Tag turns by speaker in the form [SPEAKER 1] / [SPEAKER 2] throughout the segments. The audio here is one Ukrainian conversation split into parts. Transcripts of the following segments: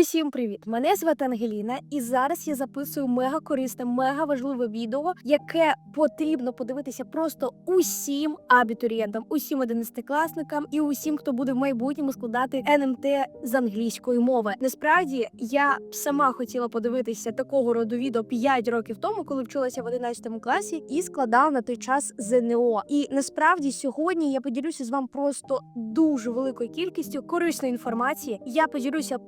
[SPEAKER 1] Усім привіт! Мене звати Ангеліна, і зараз я записую мега корисне, мега важливе відео, яке потрібно подивитися просто усім абітурієнтам, усім одинадцятикласникам і усім, хто буде в майбутньому складати НМТ з англійської мови. Насправді я сама хотіла подивитися такого роду відео 5 років тому, коли вчилася в 11 класі, і складала на той час ЗНО. І насправді сьогодні я поділюся з вами просто дуже великою кількістю корисної інформації. Я поділюся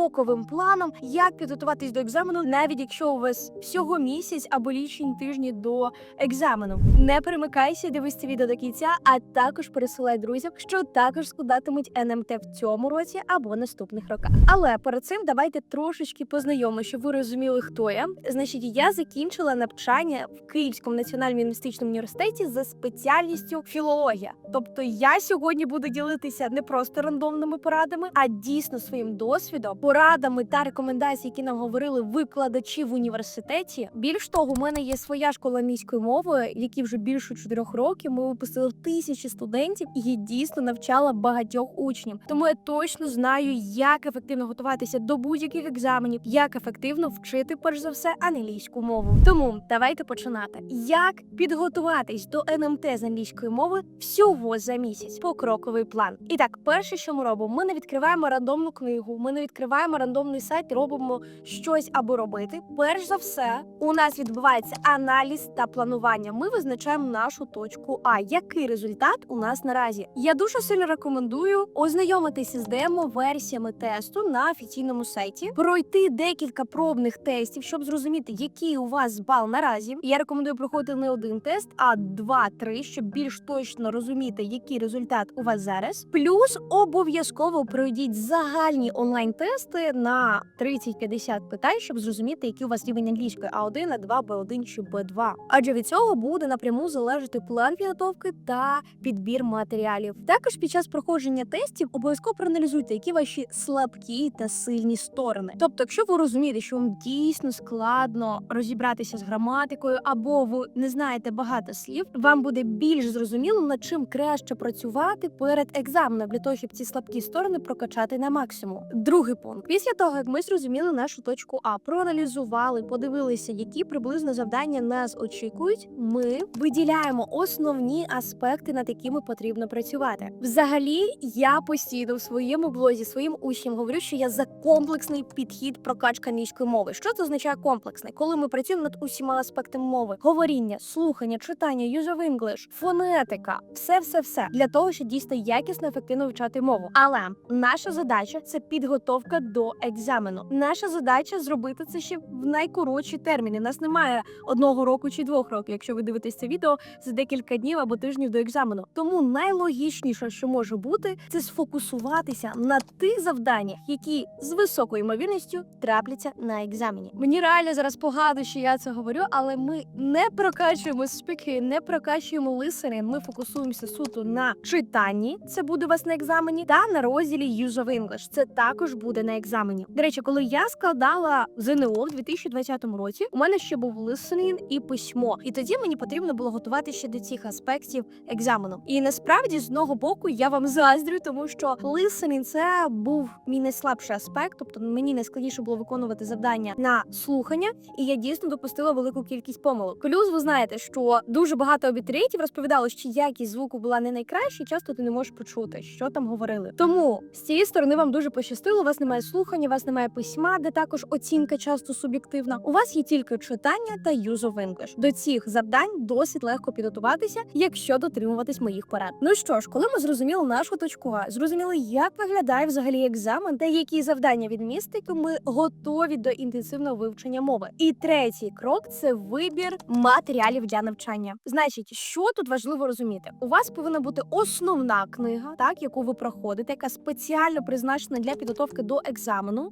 [SPEAKER 1] покроковим планом, як підготуватись до екзамену, навіть якщо у вас всього місяць або лічені тижні до екзамену. Не перемикайся, дивись це відео до кінця, а також пересилай друзям, що також складатимуть НМТ в цьому році або наступних роках. Але перед цим давайте трошечки познайомимо, щоб ви розуміли, хто я. Значить, я закінчила навчання в Київському національному лінгвістичному університеті за спеціальністю філологія. Тобто я сьогодні буду ділитися не просто рандомними порадами, а дійсно своїм досвідом, порадами та рекомендаціями, які нам говорили викладачі в університеті. Більш того, у мене є своя школа англійської мови, які вже більше чотирьох років. Ми випустили тисячі студентів, і я дійсно навчала багатьох учнів. Тому я точно знаю, як ефективно готуватися до будь-яких екзаменів, як ефективно вчити перш за все англійську мову. Тому давайте починати. Як підготуватись до НМТ з англійської мови всього за місяць? Покроковий план. І так, перше, що ми робимо, ми не відкриваємо рандомну книгу, ми не відкриваємо рандомний сайт, робимо щось або робити. Перш за все, у нас відбувається аналіз та планування. Ми визначаємо нашу точку А. Який результат у нас наразі? Я дуже сильно рекомендую ознайомитися з демо-версіями тесту на офіційному сайті, пройти декілька пробних тестів, щоб зрозуміти, який у вас бал наразі. Я рекомендую проходити не один тест, а два-три, щоб більш точно розуміти, який результат у вас зараз. Плюс обов'язково пройдіть загальні онлайн-тести на 30-50 питань, щоб зрозуміти, який у вас рівень англійської А1, А2, Б1 чи Б2. Адже від цього буде напряму залежати план підготовки та підбір матеріалів. Також під час проходження тестів обов'язково проаналізуйте, які ваші слабкі та сильні сторони. Тобто, якщо ви розумієте, що вам дійсно складно розібратися з граматикою, або ви не знаєте багато слів, вам буде більш зрозуміло, над чим краще працювати перед екзаменом для того, щоб ці слабкі сторони прокачати на максимум. Другий пункт. Після того, як ми зрозуміли нашу точку А, проаналізували, подивилися, які приблизно завдання нас очікують. Ми виділяємо основні аспекти, над якими потрібно працювати. Взагалі, я постійно в своєму блозі своїм учням говорю, що я за комплексний підхід прокачки англійської мови. Що це означає комплексний? Коли ми працюємо над усіма аспектами мови: говоріння, слухання, читання, of English, фонетика, все, все, все для того, щоб дійсно якісно ефективно вивчати мову. Але наша задача це підготовка до екзамену. Наша задача зробити це ще в найкоротші терміни. Нас немає одного року чи двох років, якщо ви дивитесь це відео за декілька днів або тижнів до екзамену. Тому найлогічніше, що може бути, це сфокусуватися на тих завданнях, які з високою ймовірністю трапляться на екзамені. Мені реально зараз погано, що я це говорю, але ми не прокачуємо спіки, не прокачуємо лисери. Ми фокусуємося суто на читанні. Це буде у вас на екзамені, та на розділі Use of English. Це також буде на екзамені. До речі, коли я складала ЗНО в 2020 році, у мене ще був listening і письмо. І тоді мені потрібно було готувати ще до цих аспектів екзамену. І насправді з одного боку я вам заздрю, тому що listening – це був мій найслабший аспект, тобто мені найскладніше було виконувати завдання на слухання, і я дійсно допустила велику кількість помилок. Плюс ви знаєте, що дуже багато абітурієнтів розповідало, що якість звуку була не найкраща, і часто ти не можеш почути, що там говорили. Тому з цієї сторони вам дуже пощастило. У вас немає слухання, у вас немає письма, де також оцінка часто суб'єктивна. У вас є тільки читання та use of English. До цих завдань досить легко підготуватися, якщо дотримуватись моїх порад. Ну що ж, коли ми зрозуміли нашу точку А, зрозуміли, як виглядає взагалі екзамен та які завдання він містить, ми готові до інтенсивного вивчення мови. І третій крок це вибір матеріалів для навчання. Значить, що тут важливо розуміти? У вас повинна бути основна книга, так яку ви проходите, яка спеціально призначена для підготовки до екзамену,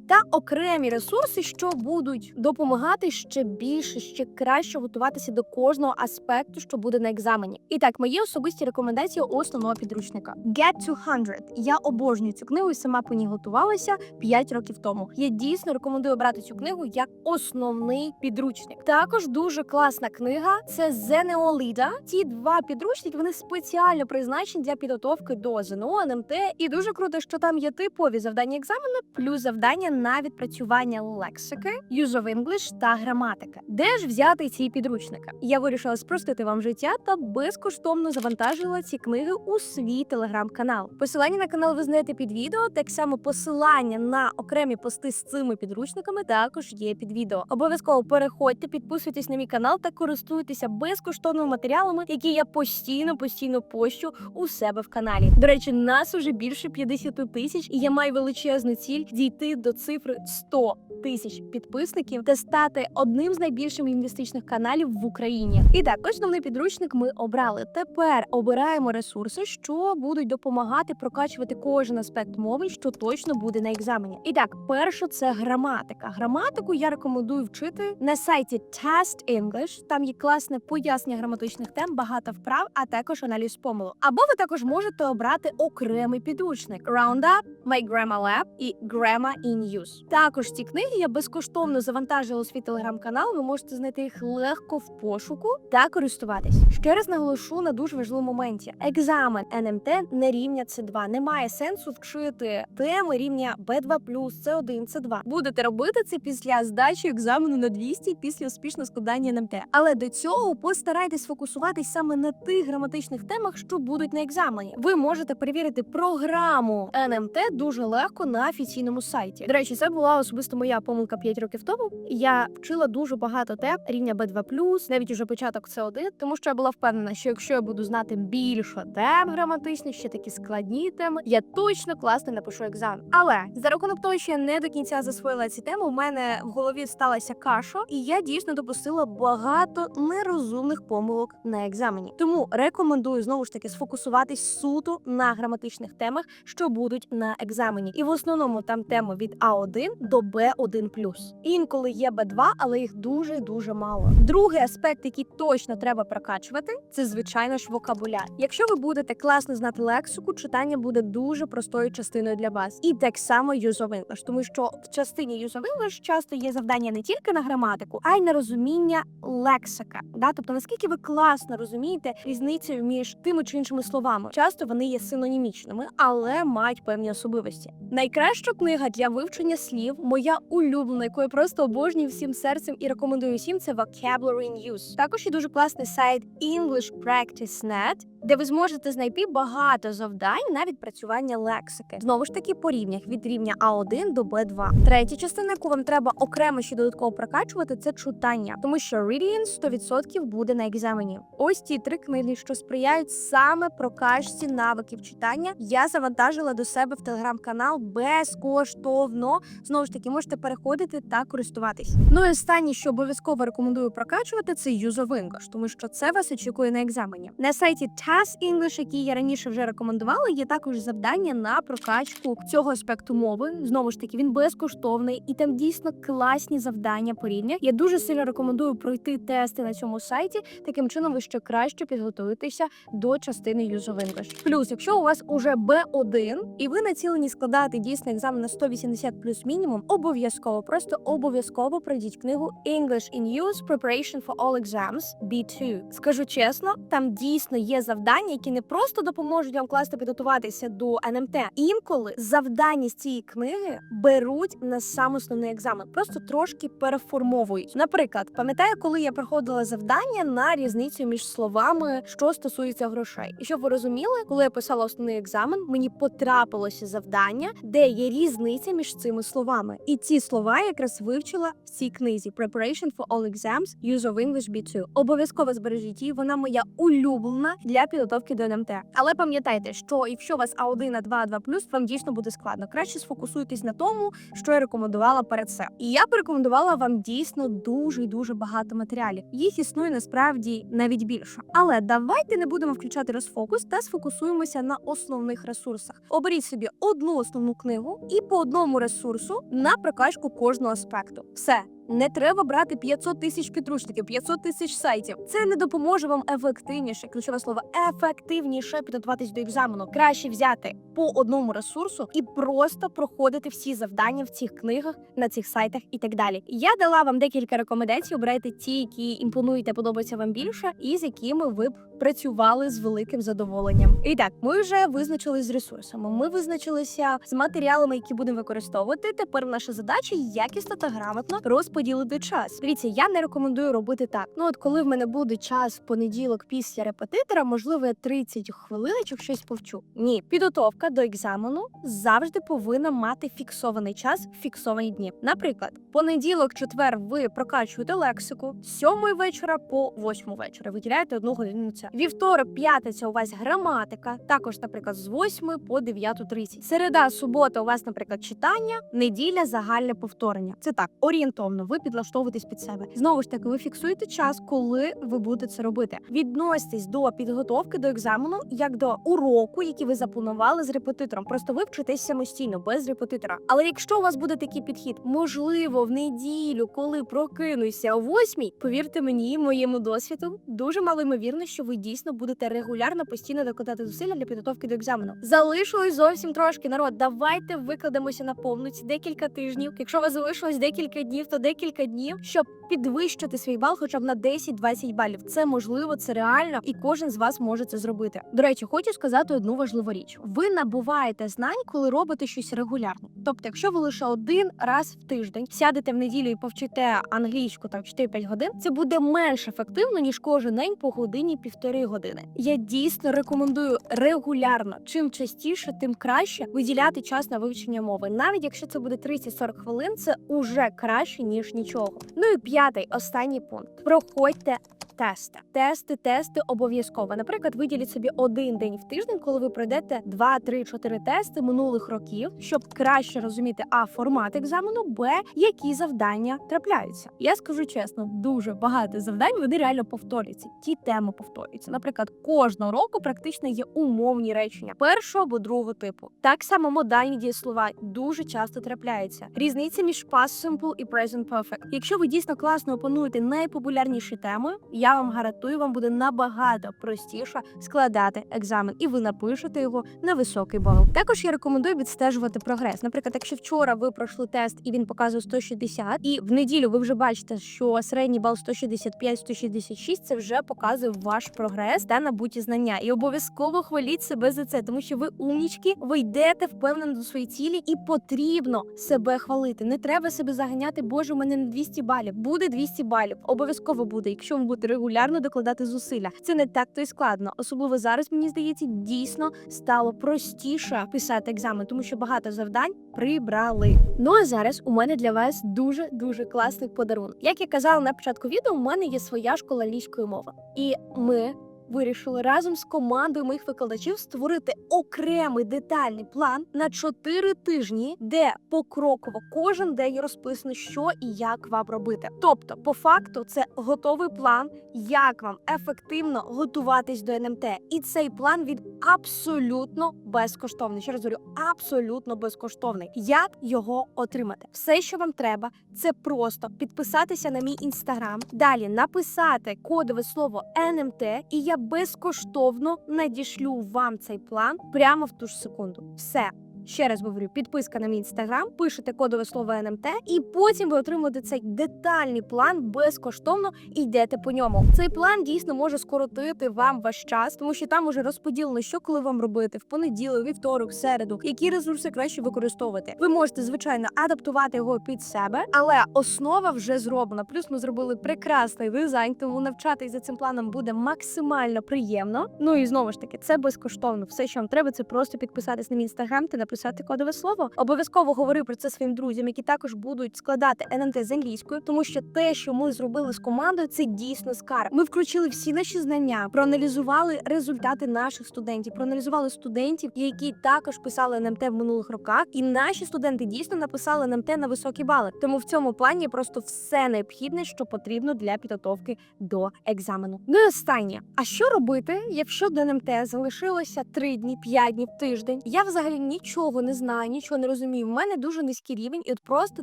[SPEAKER 1] та окремі ресурси, що будуть допомагати ще більше, ще краще готуватися до кожного аспекту, що буде на екзамені. І так, мої особисті рекомендації основного підручника Get 200. Я обожнюю цю книгу і сама по ній готувалася 5 років тому. Я дійсно рекомендую брати цю книгу як основний підручник. Також дуже класна книга це ЗНО Ліда. Ці два підручники вони спеціально призначені для підготовки до ЗНО, НМТ. І дуже круто, що там є типові завдання екзамену, плюс завдання на відпрацювання лексики, of English та граматика. Де ж взяти ці підручники? Я вирішила спростити вам життя та безкоштовно завантажила ці книги у свій телеграм-канал. Посилання на канал ви знаєте під відео. Так само посилання на окремі пости з цими підручниками також є під відео. Обов'язково переходьте, підписуйтесь на мій канал та користуйтеся безкоштовними матеріалами, які я постійно постійно пощу у себе в каналі. До речі, нас уже більше 50 тисяч, і я маю величезну ціль дійти до цифри 100 тисяч підписників та стати одним з найбільших лінгвістичних каналів в Україні. І так, основний підручник ми обрали. Тепер обираємо ресурси, що будуть допомагати прокачувати кожен аспект мови, що точно буде на екзамені. І так, перше це граматика. Граматику я рекомендую вчити на сайті Test English. Там є класне пояснення граматичних тем, багато вправ, а також аналіз помилок. Або ви також можете обрати окремий підручник Roundup, My Grammar Lab і Grammar in Use. Також ці книги я безкоштовно завантажила у свій телеграм-канал. Ви можете знайти їх легко в пошуку та користуватись. Ще раз наголошу на дуже важливому моменті: екзамен НМТ не рівня С2. Немає сенсу вчити теми рівня Б2+, С1, С2. Будете робити це після здачі екзамену на 200 після успішного складання НМТ. Але до цього постарайтесь фокусуватись саме на тих граматичних темах, що будуть на екзамені. Ви можете перевірити програму НМТ дуже легко на офіційному сайті. До речі, це була особисто моя помилка 5 років тому. Я вчила дуже багато тем рівня B2+, навіть уже початок С1, тому що я була впевнена, що якщо я буду знати більше тем граматичних, ще такі складні теми, я точно класно напишу екзамен. Але за рахунок того, що я не до кінця засвоїла ці теми, у мене в голові сталася каша, і я дійсно допустила багато нерозумних помилок на екзамені. Тому рекомендую знову ж таки сфокусуватись суто на граматичних темах, що будуть на екзамені. І в основному там теми від А1 до Б1+. Інколи є Б2, але їх дуже дуже мало. Другий аспект, який точно треба прокачувати, це звичайно ж вокабуляр. Якщо ви будете класно знати лексику, читання буде дуже простою частиною для вас. І так само English, тому що в частині English часто є завдання не тільки на граматику, а й на розуміння лексика. Да? Тобто наскільки ви класно розумієте різницю між тими чи іншими словами. Часто вони є синонімічними, але мають певні особливості. Найкраща книга для вивчення слів, моя улюблена, яку я просто обожнюю всім серцем і рекомендую всім, це Vocabulary News. Також є дуже класний сайт English Practice Net, де ви зможете знайти багато завдань на відпрацювання лексики. Знову ж таки, по рівнях від рівня А1 до Б2. Третя частина, яку вам треба окремо ще додатково прокачувати, це читання, тому що reading 100% буде на екзамені. Ось ті три книги, що сприяють саме прокачці навиків читання. Я завантажила до себе в телеграм-канал безкоштовно. Знову ж таки, можете переходити та користуватись. Ну і останнє, що обов'язково рекомендую прокачувати, це English, тому що це вас очікує на екзамені. На сайті TAS English, який я раніше вже рекомендувала, є також завдання на прокачку цього аспекту мови. Знову ж таки, він безкоштовний і там дійсно класні завдання по. Я дуже сильно рекомендую пройти тести на цьому сайті. Таким чином, ви ще краще підготуєтеся до частини Use of English. Плюс, якщо у вас уже B1 і ви націлені складати дійсно екзамен на 180 плюс мінімум, обов'язково, просто обов'язково пройдіть книгу English in Use Preparation for All Exams B2. Скажу чесно, там дійсно є завдання, які не просто допоможуть вам класно підготуватися до НМТ. Інколи завдання з цієї книги беруть на сам основний екзамен, просто трошки переформовують. Наприклад, пам'ятаю, коли я проходила завдання на різницю між словами, що стосується грошей. І щоб ви розуміли, коли я писала основний екзамен, мені потрапилося завдання, де є різниця між цими словами. І ці слова я якраз вивчила в цій книзі Preparation for All Exams Use of English B2. Обов'язково збережіть її. Вона моя улюблена для підготовки до НМТ. Але пам'ятайте, що якщо у вас А1, А2, А2+, вам дійсно буде складно. Краще сфокусуйтесь на тому, що я рекомендувала перед це. І я порекомендувала вам дійсно дуже і дуже багато матеріалів. Їх існує насправді навіть більше. Але давайте не будемо включати розфокус та сфокусуємося на основних ресурсах. Оберіть собі одну основну книгу і по одному ресурсу на прокачку кожного аспекту. Все. Не треба брати 500 тисяч підручників, 500 тисяч сайтів. Це не допоможе вам ефективніше. Ключове слово ефективніше підготуватись до екзамену. Краще взяти по одному ресурсу і просто проходити всі завдання в цих книгах на цих сайтах і так далі. Я дала вам декілька рекомендацій. Обирайте ті, які імпонують та подобаються вам більше, і з якими ви б працювали з великим задоволенням. І так, ми вже визначились з ресурсами. Ми визначилися з матеріалами, які будемо використовувати. Тепер наша задача якісно та грамотно розподілити час. Дивіться, я не рекомендую робити так. Ну от коли в мене буде час в понеділок після репетитора, можливо, я 30 хвилиночок щось повчу. Ні, підготовка до екзамену завжди повинна мати фіксований час, фіксовані дні. Наприклад, понеділок, четвер ви прокачуєте лексику з 7 вечора по 8 вечора. Виділяєте одну годину це. Вівторок, п'ятниця у вас граматика, також, наприклад, з 8 по 9.30. Середа, субота у вас, наприклад, читання, неділя загальне повторення. Це так орієнтовно. Ви підлаштовуєтесь під себе. Знову ж таки, ви фіксуєте час, коли ви будете це робити. Відноситесь до підготовки до екзамену як до уроку, який ви запланували з репетитором. Просто ви вчитесь самостійно без репетитора. Але якщо у вас буде такий підхід, можливо, в неділю, коли прокинуся о восьмій, повірте мені, моєму досвіду, дуже мало ймовірно, що ви дійсно будете регулярно постійно докладати зусилля для підготовки до екзамену. Залишилось зовсім трошки народ. Давайте викладемося на повну ці декілька тижнів. Якщо у вас залишилось декілька днів, то декілька днів, щоб підвищити свій бал, хоча б на 10-20 балів. Це можливо, це реально, і кожен з вас може це зробити. До речі, хочу сказати одну важливу річ: ви набуваєте знань, коли робите щось регулярно. Тобто, якщо ви лише один раз в тиждень сядете в неділю і повчите англійську там 4-5 годин, це буде менш ефективно ніж кожен день по годині півтори години. Я дійсно рекомендую регулярно. Чим частіше, тим краще виділяти час на вивчення мови. Навіть якщо це буде 30-40 хвилин, це уже краще ніж нічого. Ну і п'ятий останній пункт: проходьте. Тести, тести, тести обов'язково. Наприклад, виділіть собі один день в тиждень, коли ви пройдете 2, 3, 4 тести минулих років, щоб краще розуміти а формат екзамену, б які завдання трапляються. Я скажу чесно, дуже багато завдань вони реально повторюються. Ті теми повторюються. Наприклад, кожного року практично є умовні речення першого або другого типу. Так само модальні дієслова дуже часто трапляються. Різниця між past simple і present perfect. Якщо ви дійсно класно опануєте найпопулярніші теми, я вам гарантую, вам буде набагато простіше складати екзамен, і ви напишете його на високий бал. Також я рекомендую відстежувати прогрес. Наприклад, якщо вчора ви пройшли тест і він показує 160, і в неділю ви вже бачите, що середній бал 165-166, це вже показує ваш прогрес та набуті знання. І обов'язково хваліть себе за це, тому що ви умнічки, ви йдете впевнено до своєї цілі, і потрібно себе хвалити. Не треба себе заганяти. Боже, у мене не 200 балів. Буде 200 балів. Обов'язково буде, якщо ви будете регулярно докладати зусилля. Це не так то й складно. Особливо зараз мені здається, дійсно стало простіше писати екзамен, тому що багато завдань прибрали. Ну а зараз у мене для вас дуже дуже класний подарунок. Як я казала на початку відео, у мене є своя школа ліської мови, і ми. Вирішили разом з командою моїх викладачів створити окремий детальний план на 4 тижні, де покроково кожен день розписано, що і як вам робити. Тобто, по факту, це готовий план, як вам ефективно готуватись до НМТ. І цей план він абсолютно безкоштовний. Ще раз говорю, абсолютно безкоштовний. Як його отримати? Все, що вам треба, це просто підписатися на мій інстаграм, далі написати кодове слово НМТ, і я безкоштовно надішлю вам цей план прямо в ту ж секунду. Все. Ще раз говорю, підписка на мій інстаграм, пишете кодове слово НМТ, і потім ви отримуєте цей детальний план безкоштовно і йдете по ньому. Цей план дійсно може скоротити вам ваш час, тому що там уже розподілено, що коли вам робити в понеділок, вівторок, середу, які ресурси краще використовувати. Ви можете звичайно адаптувати його під себе, але основа вже зроблена. Плюс ми зробили прекрасний дизайн, тому навчатись за цим планом буде максимально приємно. Ну і знову ж таки, це безкоштовно. Все, що вам треба, це просто підписатись на мій інстаграм та написати кодове слово. Обов'язково говорю про це своїм друзям, які також будуть складати НМТ з англійською, тому що те, що ми зробили з командою, це дійсно скарб. Ми включили всі наші знання, проаналізували результати наших студентів, проаналізували студентів, які також писали НМТ в минулих роках, і наші студенти дійсно написали НМТ на високі бали. Тому в цьому плані просто все необхідне, що потрібно для підготовки до екзамену. Ну і останнє. А що робити, якщо до НМТ залишилося 3 дні, 5 днів, тиждень? Я взагалі нічого нічого не знаю, нічого не розумію. У мене дуже низький рівень, і от просто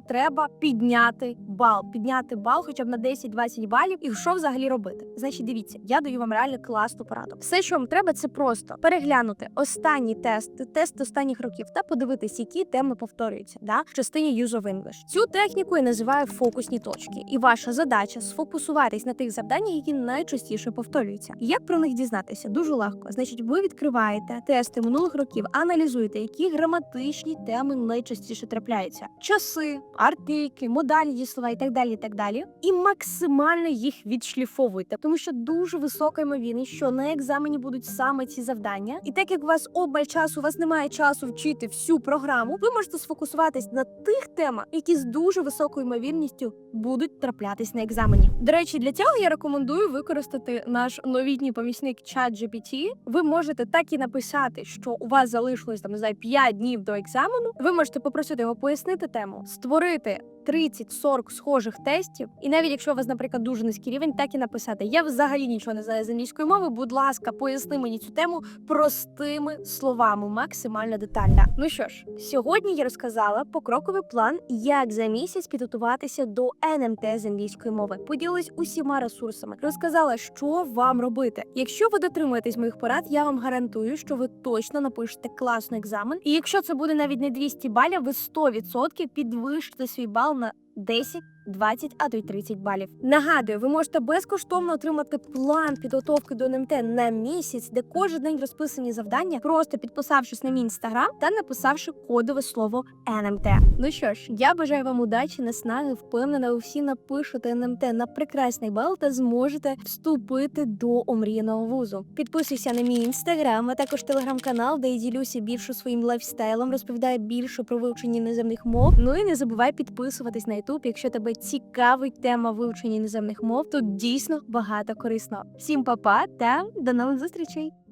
[SPEAKER 1] треба підняти бал, підняти бал, хоча б на 10-20 балів. І що взагалі робити? Значить, дивіться, я даю вам реально класну пораду. Все, що вам треба, це просто переглянути останні тести, тести останніх років та подивитись, які теми повторюються да, в частині Use of English. Цю техніку я називаю фокусні точки, і ваша задача сфокусуватись на тих завданнях, які найчастіше повторюються. Як про них дізнатися? Дуже легко. Значить, ви відкриваєте тести минулих років, аналізуєте, які граматичні теми найчастіше трапляються: часи, артики, модальні дієслова і так далі. І так далі, і максимально їх відшліфовуйте, тому що дуже висока ймовірність, що на екзамені будуть саме ці завдання. І так як у вас обаль часу, у вас немає часу вчити всю програму, ви можете сфокусуватись на тих темах, які з дуже високою ймовірністю будуть траплятись на екзамені. До речі, для цього я рекомендую використати наш новітній помічник ChatGPT. Ви можете так і написати, що у вас залишилось там не знаю 5 днів до екзамену. Ви можете попросити його пояснити тему, створити 30-40 схожих тестів, і навіть якщо у вас, наприклад, дуже низький рівень, так і написати: Я взагалі нічого не знаю з англійської мови. Будь ласка, поясни мені цю тему простими словами, максимально детально. Ну що ж, сьогодні я розказала покроковий план, як за місяць підготуватися до НМТ з англійської мови. Поділилась усіма ресурсами, розказала, що вам робити. Якщо ви дотримуєтесь моїх порад, я вам гарантую, що ви точно напишете класний екзамен. І якщо це буде навіть не 200 балів, ви 100% підвищите свій бал на 10 20, а то й 30 балів. Нагадую, ви можете безкоштовно отримати план підготовки до НМТ на місяць, де кожен день розписані завдання, просто підписавшись на мій інстаграм та написавши кодове слово НМТ. Ну що ж, я бажаю вам удачі, наснаги, впевнена, ви всі напишете НМТ на прекрасний бал та зможете вступити до омріяного вузу. Підписуйся на мій інстаграм, а також телеграм-канал, де я ділюся більше своїм лайфстайлом, розповідаю більше про вивчення іноземних мов. Ну і не забувай підписуватись на Ютуб, якщо тебе цікавить тема вивчення іноземних мов. Тут дійсно багато корисного. Всім па-па та до нових зустрічей!